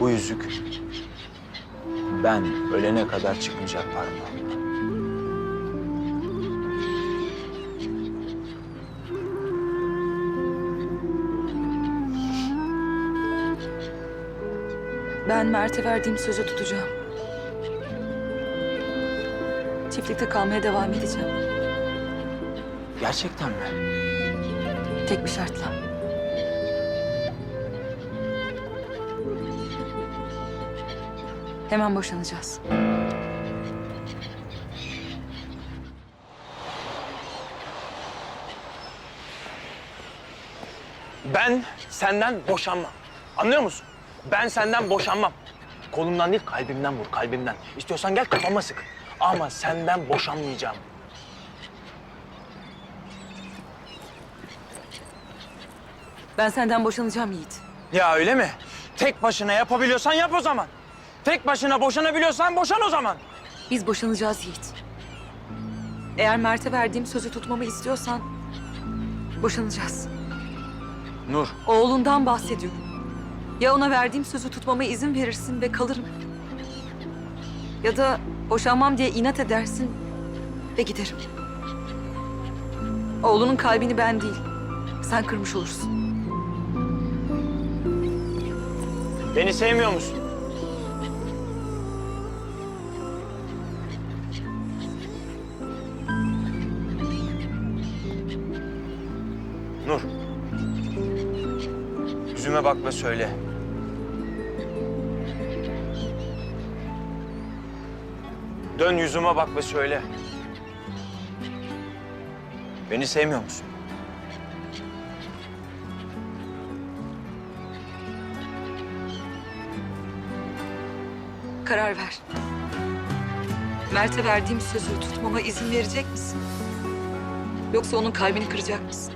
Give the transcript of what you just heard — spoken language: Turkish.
Bu yüzük ben ölene kadar çıkmayacak parmağımdan. Ben Mert'e verdiğim sözü tutacağım. Çiftlikte kalmaya devam edeceğim. Gerçekten mi? Tek bir şartla. Hemen boşanacağız. Ben senden boşanmam. Anlıyor musun? Ben senden boşanmam. Kolumdan değil kalbimden vur kalbimden. İstiyorsan gel kafama sık. Ama senden boşanmayacağım. Ben senden boşanacağım Yiğit. Ya öyle mi? Tek başına yapabiliyorsan yap o zaman. Tek başına boşanabiliyorsan boşan o zaman. Biz boşanacağız Yiğit. Eğer Mert'e verdiğim sözü tutmamı istiyorsan boşanacağız. Nur, Oğlundan bahsediyorum. Ya ona verdiğim sözü tutmama izin verirsin ve kalırım. Ya da boşanmam diye inat edersin ve giderim. Oğlunun kalbini ben değil, sen kırmış olursun. Beni sevmiyor musun? Nur. Yüzüme bak ve söyle. Dön yüzüme bak ve söyle. Beni sevmiyor musun? Karar ver. Mert'e verdiğim sözü tutmama izin verecek misin? Yoksa onun kalbini kıracak mısın?